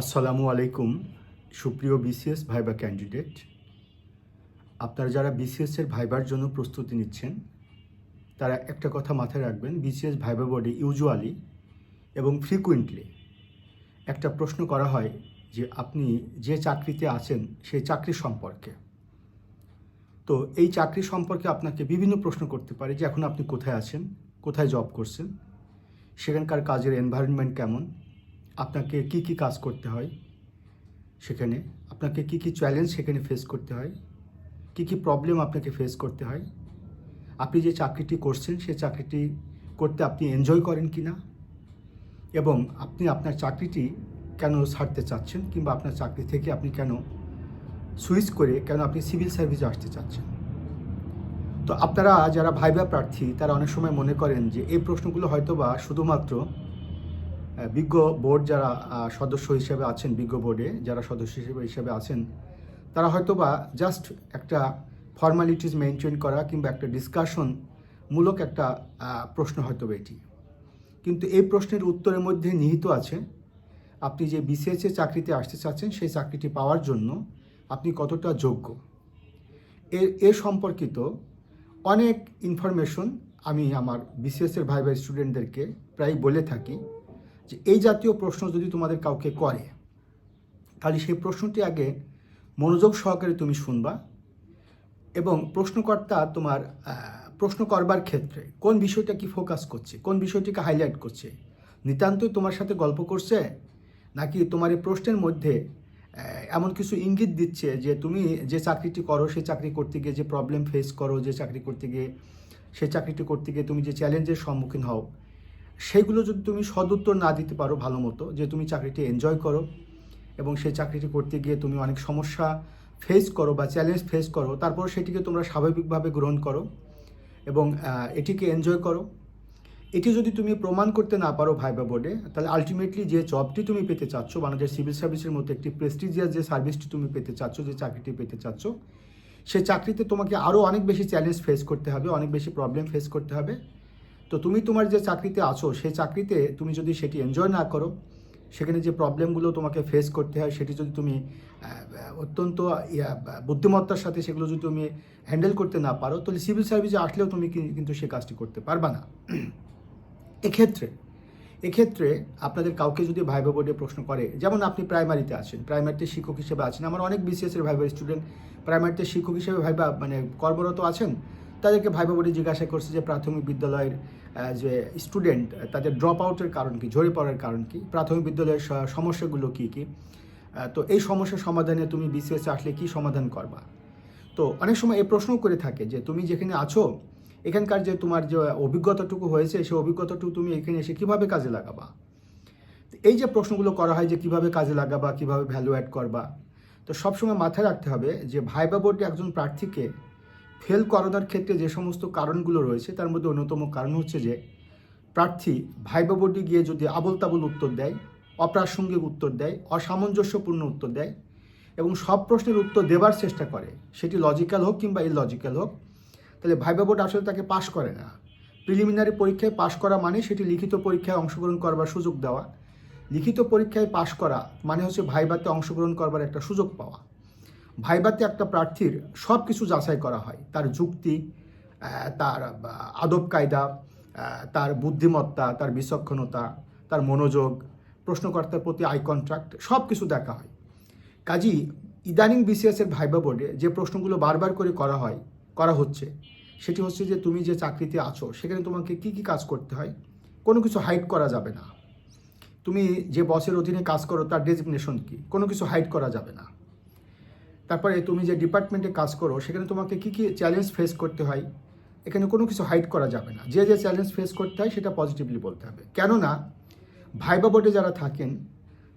আসসালামু আলাইকুম, সুপ্রিয় বিসিএস ভাইবা ক্যান্ডিডেট। আপনারা যারা বিসিএস এর ভাইবার জন্য প্রস্তুতি নিচ্ছেন, তারা একটা কথা মাথায় রাখবেন, বিসিএস ভাইবা বোর্ডে ইউজুয়ালি এবং ফ্রিকুয়েন্টলি একটা প্রশ্ন করা হয় যে আপনি যে চাকরিতে আছেন, সেই চাকরি সম্পর্কে। তো এই চাকরি সম্পর্কে আপনাকে বিভিন্ন প্রশ্ন করতে পারে যে এখন আপনি কোথায় আছেন, কোথায় জব করছেন, সেখানকার কাজের এনভায়রনমেন্ট কেমন আপনাকে কি কি কাজ করতে হয় সেখানে? আপনাকে কি কি চ্যালেঞ্জ সেখানে ফেস করতে হয়? কি কি প্রবলেম আপনাকে ফেস করতে হয়? আপনি যে চাকরিটি করছেন, সে চাকরিটি করতে আপনি এনজয় করেন কি না? এবং আপনি আপনার চাকরিটি কেন ছাড়তে চাচ্ছেন কিংবা আপনার চাকরি থেকে আপনি কেন সুইচ করে কেন আপনি সিভিল সার্ভিসে আসতে চাচ্ছেন? তো আপনারা যারা ভাইবা প্রার্থী, তারা অনেক সময় মনে করেন যে এই প্রশ্নগুলো হয়তোবা শুধুমাত্র বিজ্ঞ বোর্ড যারা সদস্য হিসেবে আছেন, বিজ্ঞ বোর্ডে যারা সদস্য হিসেবে হিসেবে আছেন, তারা হয়তো বা জাস্ট একটা ফর্মালিটিস মেনটেন করা কিংবা একটা ডিসকাশন মূলক একটা প্রশ্ন হয়তো এটি। কিন্তু এই প্রশ্নের উত্তরের মধ্যে নিহিত আছে, আপনি যে বিসিএস এর চাকরিতে আসতে চাচ্ছেন, সেই চাকরিটি পাওয়ার জন্য আপনি কতটা যোগ্য। এর এ সম্পর্কিত অনেক ইনফরমেশন আমি আমার বিসিএস এর ভাই ভাই স্টুডেন্টদেরকে প্রায় বলে থাকি। যে এই জাতীয় প্রশ্ন যদি তোমাদের কাউকে করে, তাহলে সেই প্রশ্নটি আগে মনোযোগ সহকারে তুমি শুনবা এবং প্রশ্নকর্তা তোমার প্রশ্ন করবার ক্ষেত্রে কোন বিষয়টা কি ফোকাস করছে, কোন বিষয়টিকে হাইলাইট করছে, নিতান্তই তোমার সাথে গল্প করছে নাকি তোমার এই প্রশ্নের মধ্যে এমন কিছু ইঙ্গিত দিচ্ছে যে তুমি যে চাকরিটি করো সেই চাকরি করতে গিয়ে যে প্রবলেম ফেস করো, যে চাকরি করতে গিয়ে সেই চাকরিটি করতে গিয়ে তুমি যে চ্যালেঞ্জের সম্মুখীন হও সেইগুলো যদি তুমি সদুত্তর না দিতে পারো ভালো মতো, যে তুমি চাকরিটি এনজয় করো এবং সেই চাকরিটি করতে গিয়ে তুমি অনেক সমস্যা ফেস করো বা চ্যালেঞ্জ ফেস করো, তারপর সেটিকে তোমরা স্বাভাবিকভাবে গ্রহণ করো এবং এটিকে এনজয় করো। এটি যদি তুমি প্রমাণ করতে না পারো ভাইবা বোর্ডে তাহলে আলটিমেটলি যে জবটি তুমি পেতে চাচ্ছ বাংলাদেশ সিভিল সার্ভিসের মতো একটি প্রেস্টিজিয়াস যে সার্ভিসটি তুমি পেতে চাচ্ছ, যে চাকরিটি পেতে চাচ্ছ সেই চাকরিতে তোমাকে আরও অনেক বেশি চ্যালেঞ্জ ফেস করতে হবে, অনেক বেশি প্রবলেম ফেস করতে হবে। তো তুমি তোমার যে চাকরিতে আছো সেই চাকরিতে তুমি যদি সেটি এনজয় না করো, সেখানে যে প্রবলেমগুলো তোমাকে ফেস করতে হয়, সেটি যদি তুমি অত্যন্ত বুদ্ধিমত্তার সাথে সেগুলো যদি তুমি হ্যান্ডেল করতে না পারো, তাহলে সিভিল সার্ভিসে আসলেও তুমি কিন্তু সে কাজটি করতে পারবা না। এক্ষেত্রে এক্ষেত্রে আপনাদের কাউকে যদি ভাইবা বোর্ডে প্রশ্ন করে, যেমন আপনি প্রাইমারিতে আছেন প্রাইমারিতে শিক্ষক হিসেবে আছেন, আমার অনেক বিসিএস এর ভাইবা স্টুডেন্ট প্রাইমারিতে শিক্ষক হিসেবে ভাইবা মানে কর্মরত আছেন তাদেরকে ভাইবা বোর্ডে জিজ্ঞাসা করছে যে প্রাথমিক বিদ্যালয়ের যে স্টুডেন্ট তাদের ড্রপ আউটের কারণ কি, ঝরে পড়ার কারণ কি, প্রাথমিক বিদ্যালয়ের সমস্যাগুলো কি কি? তো এই সমস্যার সমাধানে তুমি বিসিএস আসলে কি সমাধান করবা? তো অনেক সময় এই প্রশ্ন করে থাকে যে তুমি যেখানে আছো, এখানকার যে তোমার যে অভিজ্ঞতাটুকু হয়েছে, সেই অভিজ্ঞতাটুকু তুমি এখানে এসে কীভাবে কাজে লাগাবা? এই যে প্রশ্নগুলো করা হয় যে কীভাবে কাজে লাগাবা, কীভাবে ভ্যালু অ্যাড করবা, তো সবসময় মাথায় রাখতে হবে যে ভাইবা বোর্ডে একজন প্রার্থীকে ফেল করানোর ক্ষেত্রে যে সমস্ত কারণগুলো রয়েছে, তার মধ্যে অন্যতম কারণ হচ্ছে যে, প্রার্থী ভাইবা বোর্ডে গিয়ে যদি আবল তাবল উত্তর দেয়, অপ্রাসঙ্গিক উত্তর দেয়, অসামঞ্জস্যপূর্ণ উত্তর দেয় এবং সব প্রশ্নের উত্তর দেবার চেষ্টা করে, সেটি লজিক্যাল হোক কিংবা ইলজিক্যাল হোক, তাহলে ভাইবা বোর্ড আসলে তাকে পাশ করে না। প্রিলিমিনারি পরীক্ষায় পাশ করা মানে সেটি লিখিত পরীক্ষায় অংশগ্রহণ করবার সুযোগ দেওয়া। লিখিত পরীক্ষায় পাশ করা মানে হচ্ছে ভাইবাতে অংশগ্রহণ করবার একটা সুযোগ পাওয়া। ভাইবাতে একটা প্রার্থীর সব কিছু যাচাই করা হয়। তার যুক্তি তার আদব কায়দা তার বুদ্ধিমত্তা, তার বিচক্ষণতা, তার মনোযোগ, প্রশ্নকর্তার প্রতি আই কন্ট্রাক্ট সব কিছু দেখা হয়। কাজী, ইদানিং বিসিএস এর ভাইবা বোর্ডে যে প্রশ্নগুলো বারবার করে করা হয়, করা হচ্ছে, সেটি হচ্ছে যে তুমি যে চাকরিতে আছো, সেখানে তোমাকে কি কি কাজ করতে হয়? কোনো কিছু হাইড করা যাবে না। তুমি যে বসের অধীনে কাজ করো, তার ডেজিগনেশন কি? কোনো কিছু হাইড করা যাবে না। তারপরে তুমি যে ডিপার্টমেন্টে কাজ করো, সেখানে তোমাকে কি কি চ্যালেঞ্জ ফেস করতে হয়, এখানে কোনো কিছু হাইড করা যাবে না। যে যে চ্যালেঞ্জ ফেস করতে হয়, সেটা পজিটিভলি বলতে হবে। কেননা ভাইবা বোর্ডে যারা থাকেন,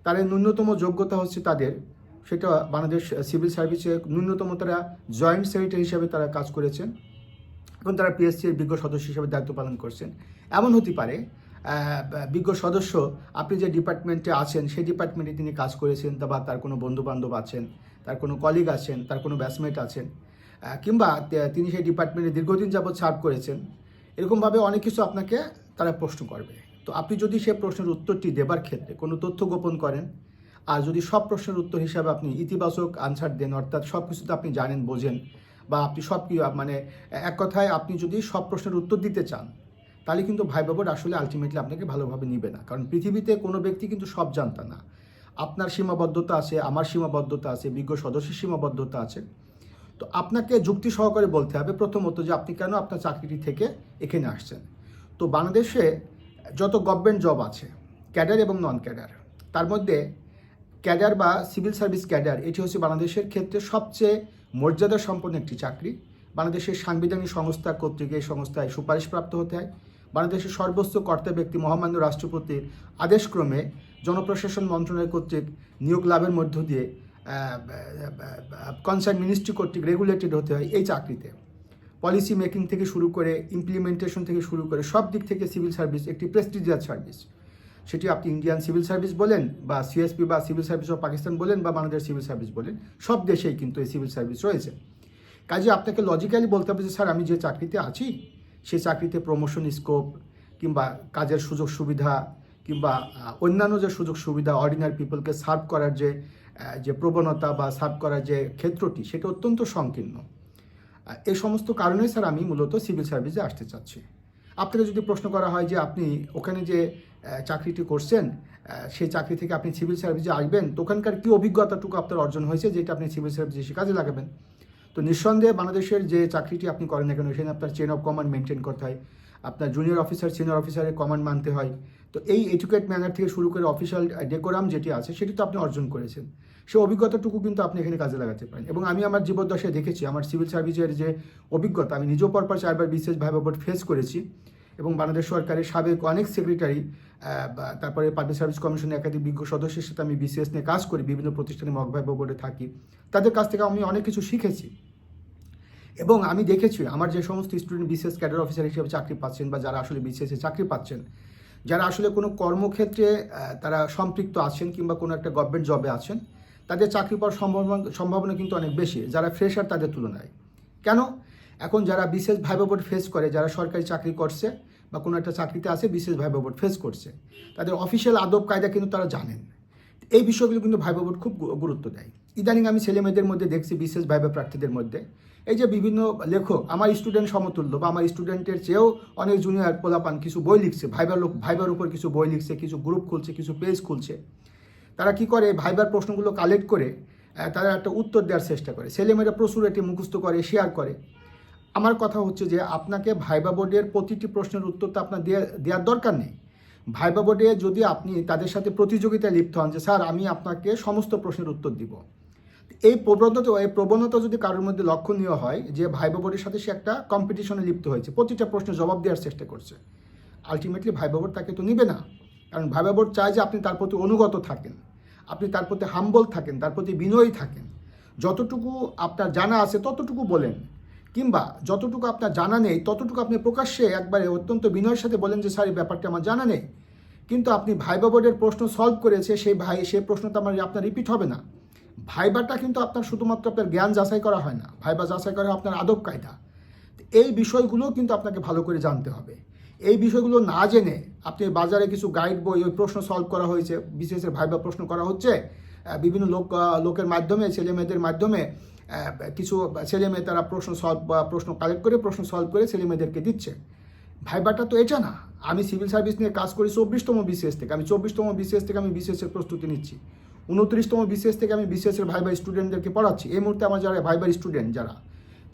তাদের ন্যূনতম যোগ্যতা হচ্ছে তাদের, সেটা বাংলাদেশ সিভিল সার্ভিসে ন্যূনতম তারা জয়েন্ট সেক্রেটারি হিসাবে তারা কাজ করেছেন এবং তারা পিএসসি এর বিজ্ঞ সদস্য হিসাবে দায়িত্ব পালন করছেন। এমন হতে পারে বিজ্ঞ সদস্য, আপনি যে ডিপার্টমেন্টে আছেন, সেই ডিপার্টমেন্টে তিনি কাজ করেছেন, বা তার কোনো বন্ধু বান্ধব আছেন তার কোনো কলিগ আছেন, তার কোনো ব্যাচমেট আছেন কিংবা তিনি সেই ডিপার্টমেন্টে দীর্ঘদিন যাবৎ সার্ভ করেছেন, এরকমভাবে অনেক কিছু আপনাকে তারা প্রশ্ন করবে। তো আপনি যদি সে প্রশ্নের উত্তরটি দেবার ক্ষেত্রে কোনো তথ্য গোপন করেন, আর যদি সব প্রশ্নের উত্তর হিসাবে আপনি ইতিবাচক আনসার দেন, অর্থাৎ সব কিছুতে আপনি জানেন, বোঝেন, বা আপনি সব কি মানে এক কথায় আপনি যদি সব প্রশ্নের উত্তর দিতে চান, তাহলে কিন্তু ভাইবা বোর্ড আসলে আলটিমেটলি আপনাকে ভালোভাবে নিবে না। কারণ পৃথিবীতে কোনো ব্যক্তি কিন্তু সব জানতা না। আপনার সীমাবদ্ধতা আছে, আমার সীমাবদ্ধতা আছে, বিজ্ঞ সদস্যের সীমাবদ্ধতা আছে। তো আপনাকে যুক্তি সহকারে বলতে হবে প্রথমত যে আপনি কেন আপনার চাকরিটি থেকে এখানে আসছেন। তো বাংলাদেশে যত গভর্নমেন্ট জব আছে ক্যাডার এবং নন ক্যাডার তার মধ্যে ক্যাডার বা সিভিল সার্ভিস ক্যাডার এটি হচ্ছে বাংলাদেশের ক্ষেত্রে সবচেয়ে মর্যাদা সম্পন্ন একটি চাকরি। বাংলাদেশের সাংবিধানিক সংস্থা কর্তৃক এই সংস্থায় সুপারিশপ্রাপ্ত হতে হয়। বাংলাদেশের সর্বোচ্চ কর্তা ব্যক্তি মহামান্য রাষ্ট্রপতির আদেশক্রমে জনপ্রশাসন মন্ত্রণালয় কর্তৃক নিয়োগ লাভের মধ্য দিয়ে কনসার্ন মিনিস্ট্রি কর্তৃক রেগুলেটেড হতে হয় এই চাকরিতে। পলিসি মেকিং থেকে শুরু করে ইমপ্লিমেন্টেশন থেকে শুরু করে সব দিক থেকে সিভিল সার্ভিস একটি প্রেস্টিজিয়াস সার্ভিস সেটি আপনি ইন্ডিয়ান সিভিল সার্ভিস বলেন বা সিএসপি বা সিভিল সার্ভিস অফ পাকিস্তান বলেন বা বাংলাদেশ সিভিল সার্ভিস বলেন, সব দেশেই কিন্তু এই সিভিল সার্ভিস রয়েছে। কাজে আপনাকে লজিক্যালি বলতে হবে যে, স্যার, আমি যে চাকরিতে আছি সেই চাকরিতে প্রমোশন স্কোপ কিংবা কাজের সুযোগ সুবিধা কিংবা অন্যান্য যে সুযোগ সুবিধা অর্ডিনারি পিপলকে সার্ভ করার যে যে প্রবণতা বা সার্ভ করার যে ক্ষেত্রটি, সেটা অত্যন্ত সংকীর্ণ। এই সমস্ত কারণেই স্যার আমি মূলত সিভিল সার্ভিসে আসতে চাচ্ছি। আপনাকে যদি প্রশ্ন করা হয় যে আপনি ওখানে যে চাকরিটি করছেন সেই চাকরি থেকে আপনি সিভিল সার্ভিসে আসবেন, তো ওখানকার কী অভিজ্ঞতাটুকু আপনার অর্জন হয়েছে যেটা আপনি সিভিল সার্ভিসে কাজে লাগাবেন? তো নিঃসন্দেহে বাংলাদেশের যে চাকরিটি আপনি করেন না কেন, সেখানে আপনার চেন অফ কমান্ড মেনটেন করতে হয়। আপনার জুনিয়র অফিসার সিনিয়র অফিসারের কমান্ড মানতে হয়। তো এই এডুকেট ম্যানার থেকে শুরু করে অফিসিয়াল ডেকোরাম যেটি আছে, সেটি তো আপনি অর্জন করেছেন। সেই অভিজ্ঞতাটুকু কিন্তু আপনি এখানে কাজে লাগাতে পারেন। এবং আমি আমার জীবদ্দশায় দেখেছি, আমার সিভিল সার্ভিসের যে অভিজ্ঞতা, আমি নিজেও পরপর চারবার বিশেষ বোর্ড ফেস করেছি। এবং বাংলাদেশ সরকারের সাবেক অনেক সেক্রেটারি তারপরে পাবলিক সার্ভিস কমিশনের একাধিক বিজ্ঞ সদস্যের সাথে আমি বিসিএস নিয়ে কাজ করি, বিভিন্ন প্রতিষ্ঠানে ভাইবা বোর্ডে থাকি। তাদের কাছ থেকে আমি অনেক কিছু শিখেছি। এবং আমি দেখেছি, আমার যে সমস্ত স্টুডেন্ট বিশেষ ক্যাডার অফিসার হিসেবে চাকরি পাচ্ছেন বা যারা আসলে বিসিএসে চাকরি পাচ্ছেন, যারা আসলে কোনো কর্মক্ষেত্রে তারা সম্পৃক্ত আছেন কিংবা কোনো একটা গভর্নমেন্ট জবে আছেন, তাদের চাকরি পাওয়ার সম্ভাবনা সম্ভাবনা কিন্তু অনেক বেশি, যারা ফ্রেশার তাদের তুলনায়। কেন? এখন যারা বিশেষ ভাইবা ফেস করে, যারা সরকারি চাকরি করছে বা কোনো একটা চাকরিতে আছে বিশেষ ভাইবা ফেস করছে, তাদের অফিসিয়াল আদব কায়দা কিন্তু তারা জানেন। এই বিষয়গুলো কিন্তু ভাইবা বোর্ড খুব গুরুত্ব দেয়। ইদানিং আমি ছেলে মেয়েদের মধ্যে দেখছি, বিশেষ ভাইবা প্রার্থীদের মধ্যে। এই যে বিভিন্ন লেখক, আমার স্টুডেন্ট সমতুল্য বা আমার স্টুডেন্টের চেয়েও অনেক জুনিয়র পোলাপান কিছু বই লিখছে ভাইবার লোক ভাইবার উপর কিছু বই লিখছে, কিছু গ্রুপ খুলছে, কিছু পেজ খুলছে। তারা কি করে ভাইবার প্রশ্নগুলো কালেক্ট করে তারা একটা উত্তর দেওয়ার চেষ্টা করে। ছেলেমেয়েরা প্রচুর এটি মুখস্থ করে শেয়ার করে। আমার কথা হচ্ছে যে, আপনাকে ভাইবা বোর্ডের প্রতিটি প্রশ্নের উত্তর তো আপনার দেওয়ার দরকার নেই। ভাইবা বোর্ডে যদি আপনি তাদের সাথে প্রতিযোগিতায় লিপ্ত হন যে, স্যার, আমি আপনাকে সমস্ত প্রশ্নের উত্তর দিব। এই প্রবণতা এই প্রবণতা যদি কারোর মধ্যে লক্ষণীয় হয় যে, ভাইবা বোর্ডের সাথে সে একটা কম্পিটিশনে লিপ্ত হয়েছে, প্রতিটা প্রশ্নের জবাব দেওয়ার চেষ্টা করছে আলটিমেটলি ভাইবা বোর্ড তাকে তো নিবে না। কারণ ভাইবা বোর্ড চায় যে, আপনি তার প্রতি অনুগত থাকেন, আপনি তার প্রতি হাম্বল থাকেন, তার প্রতি বিনয়ী থাকেন। যতটুকু আপনার জানা আছে, ততটুকু বলেন। কিংবা যতটুকু আপনার জানা নেই, ততটুকু আপনি প্রকাশ্যে একবারে অত্যন্ত বিনয়ের সাথে বলেন যে, স্যার, এই ব্যাপারটা আমার জানা নেই। কিন্তু আপনি ভাইবা বোর্ডের প্রশ্ন সলভ করেছে, সেই ভাই সেই প্রশ্নটা আমার আপনার রিপিট হবে না। ভাইবাটা কিন্তু আপনার শুধুমাত্র আপনার জ্ঞান যাচাই করা হয় না। ভাইবা যাচাই করা আপনার আদব কায়দা। এই বিষয়গুলো কিন্তু আপনাকে ভালো করে জানতে হবে। এই বিষয়গুলো না জেনে আপনি বাজারে কিছু গাইড বই, ওই প্রশ্ন সলভ করা হয়েছে, বিশেষের ভাইবা প্রশ্ন করা হচ্ছে। বিভিন্ন লোক লোকের মাধ্যমে ছেলে মেয়েদের মাধ্যমে কিছু ছেলে মেয়ে তারা প্রশ্ন সলভ বা প্রশ্ন কালেক্ট করে, প্রশ্ন সলভ করে ছেলে মেয়েদেরকে দিচ্ছে। ভাইবাটা তো এটা না। আমি সিভিল সার্ভিস নিয়ে কাজ করি চব্বিশতম বিসিএস থেকে। আমি চব্বিশতম বিসিএস থেকে আমি বিসিএস এর প্রস্তুতি নিচ্ছি। উনত্রিশতম বিসিএস থেকে আমি বিসিএস এর ভাইবার স্টুডেন্টদেরকে পড়াচ্ছি। এই মুহূর্তে আমার যারা ভাইবার স্টুডেন্ট যারা,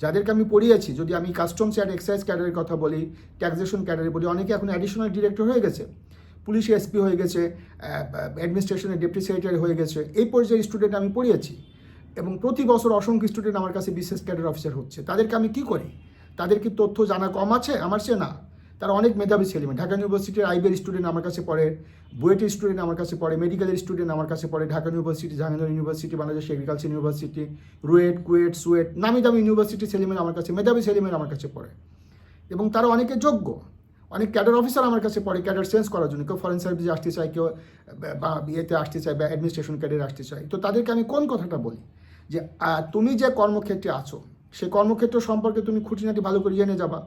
যাদেরকে আমি পড়িয়েছি, যদি আমি কাস্টমস অ্যান্ড এক্সাইজ ক্যাডারের কথা বলি ট্যাক্সেশন ক্যাডারে বলি, অনেকে এখন অ্যাডিশনাল ডিরেক্টর হয়ে গেছে। পুলিশ এসপি হয়ে গেছে অ্যাডমিনিস্ট্রেশনের ডেপুটি সেক্রেটারি হয়ে গেছে। এই পর্যায়ে স্টুডেন্ট আমি পড়িয়েছি। এবং প্রতি বছর অসংখ্য স্টুডেন্ট আমার কাছে বিশেষ ক্যাডার অফিসার হচ্ছে। তাদেরকে আমি কি করি? তাদের কি তথ্য জানা কম আছে? আমার চেয়ে না। তারা অনেক মেধাবী ছেলে মেয়ে। ঢাকা ইউনিভার্সিটির আইবিএর স্টুডেন্ট আমার কাছে পড়ে, বুয়েটের স্টুডেন্ট আমার কাছে পড়ে মেডিকেলের স্টুডেন্ট আমার কাছে পড়ে, Dhaka university Jahangirnagar university Bangladesh agriculture university RUET, KUET, SUET, নামি দামি ইউনিভার্সিটি ছেলেমেয়েরা আমার কাছে, মেধাবী ছেলেমেয়েরা আমার কাছে পড়ে। এবং তারা অনেকে যোগ্য। অনেক ক্যাডার অফিসার আমার কাছে পড়ে ক্যাডার চেঞ্জ করার জন্য। কেউ ফরেন সার্ভিসে আসতে চায়, কেউ বা বিয়েতে আসতে চায়, বা অ্যাডমিনিস্ট্রেশন ক্যাডারে আসতে চায়। তো তাদেরকে আমি কোন কথাটা বলি? যে তুমি যে কর্মক্ষেত্রে আছো সেই কর্মক্ষেত্র সম্পর্কে তুমি খুঁটিনাটি ভালো করে জেনে যাবা।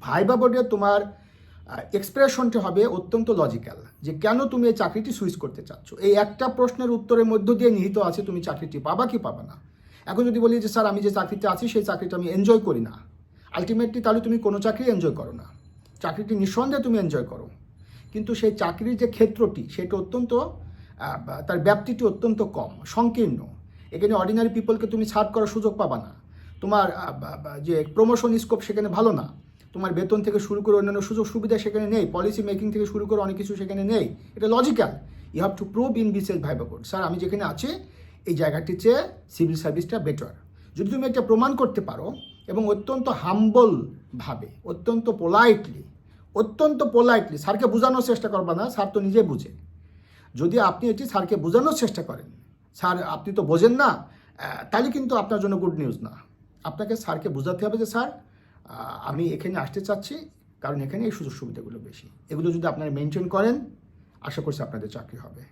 ভাইবা বোর্ডে তোমার এক্সপ্রেশনটি হবে অত্যন্ত লজিক্যাল যে কেন তুমি এই চাকরিটি সুইচ করতে চাচ্ছ? এই একটা প্রশ্নের উত্তরের মধ্য দিয়ে নিহিত আছে তুমি চাকরিটি পাবা কি পাবা না। এখন যদি বলি যে, স্যার, আমি যে চাকরিতে আছি, সেই চাকরিটা আমি এনজয় করি না। আলটিমেটলি তাহলে তুমি কোনো চাকরি এনজয় করো না। চাকরিটি নিঃসন্দেহে তুমি এনজয় করো। কিন্তু সেই চাকরির যে ক্ষেত্রটি, সেটা অত্যন্ত তার ব্যাপ্তিটি অত্যন্ত কম, সংকীর্ণ। এখানে অর্ডিনারি পিপলকে তুমি ছাড় করার সুযোগ পাবা না। তোমার যে প্রমোশন স্কোপ সেখানে ভালো না। তোমার বেতন থেকে শুরু করে অন্যান্য সুযোগ সুবিধা সেখানে নেই। পলিসি মেকিং থেকে শুরু করে অনেক কিছু সেখানে নেই। এটা logical you have to prove in BCS viva code sir আমি যেখানে আছি, এই জায়গাটির চেয়ে সিভিল সার্ভিসটা বেটার যদি তুমি এটা প্রমাণ করতে পারো, এবং অত্যন্ত হাম্বলভাবে অত্যন্ত পোলাইটলি অত্যন্ত পোলাইটলি স্যারকে বোঝানোর চেষ্টা করবা না। স্যার তো নিজে বুঝে। যদি আপনি এটি স্যারকে বোঝানোর চেষ্টা করেন স্যার, আপনি তো বোঝেন না তাহলে কিন্তু আপনার জন্য গুড নিউজ না। আপনাকে স্যারকে বোঝাতে হবে যে, স্যার আমি এখানে আসতে চাচ্ছি, কারণ এখানে এই সুযোগ সুবিধাগুলো বেশি। এগুলো যদি আপনারা মেনটেন করেন, আশা করছি আপনাদের চাকরি হবে।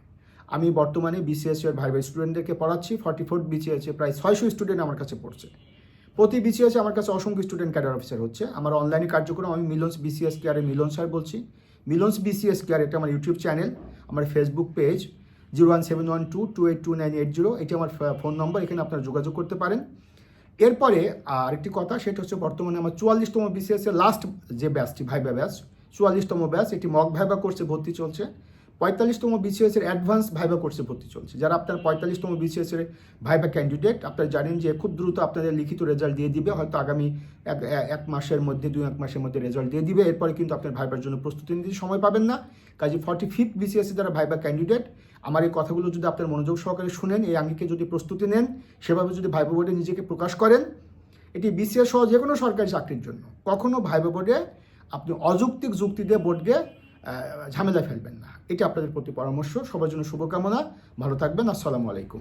আমি বর্তমানে বিসিএস এর ভাই ভাই স্টুডেন্টদেরকে পড়াচ্ছি ফর্টি ফোর বিসিএস এ প্রায় ছয়শো স্টুডেন্ট আমার কাছে পড়ছে। প্রতি বিসিএস আমার কাছে অসংখ্য স্টুডেন্ট ক্যাডার অফিসার হচ্ছে। আমার অনলাইনে কার্যক্রম, আমি মিলন্স বিসিএস কেয়ারে মিলন স্যার বলছি। মিলন্স বিসিএস কেয়ার এটা আমার ইউটিউব চ্যানেল আমার Facebook page zero one seven one two two eight two nine eight zero, এটি আমার ফোন নম্বর, এখানে আপনারা যোগাযোগ করতে পারেন। এরপরে, আরেকটি কথা, সেটা হচ্ছে বর্তমানে আমার চুয়াল্লিশতম বিসিএসের লাস্ট যে ব্যাচটি ভাইবা ব্যাচ চুয়াল্লিশতম ব্যাচ এটি মক ভাইবা কোর্সে ভর্তি চলছে। পঁয়তাল্লিশতম বিসিএস এর অ্যাডভান্স ভাইবা কোর্সে ভর্তি চলছে। যারা আপনার পঁয়তাল্লিশতম বিসিএস এর ভাইবা ক্যান্ডিডেট আপনারা জানেন যে খুব দ্রুত আপনাদের লিখিত রেজাল্ট দিয়ে দিবে। হয়তো আগামী এক এক মাসের মধ্যে, দুই, এক মাসের মধ্যে রেজাল্ট দিয়ে দিবে। এরপরে কিন্তু আপনার ভাইবার জন্য প্রস্তুতি নিতে সময় পাবেন না। কাজে ফর্টি ফিফথ বিসিএস যারা ভাইবা ক্যান্ডিডেট আমার এই কথাগুলো যদি আপনার মনোযোগ সহকারে শুনেন, এই আঙ্গিকে যদি প্রস্তুতি নেন, সেভাবে যদি ভাইবা বোর্ডে নিজেকে প্রকাশ করেন, এটি বিসিএস সহ যে কোনো সরকারি চাকরির জন্য। কখনো ভাইবা বোর্ডে আপনি অযৌক্তিক যুক্তি দিয়ে বোর্ডকে ঝামেলা ফেলবেন না। এটা আপনাদের প্রতি পরামর্শ। সবার জন্য শুভকামনা। ভালো থাকবেন। আসসালামু আলাইকুম।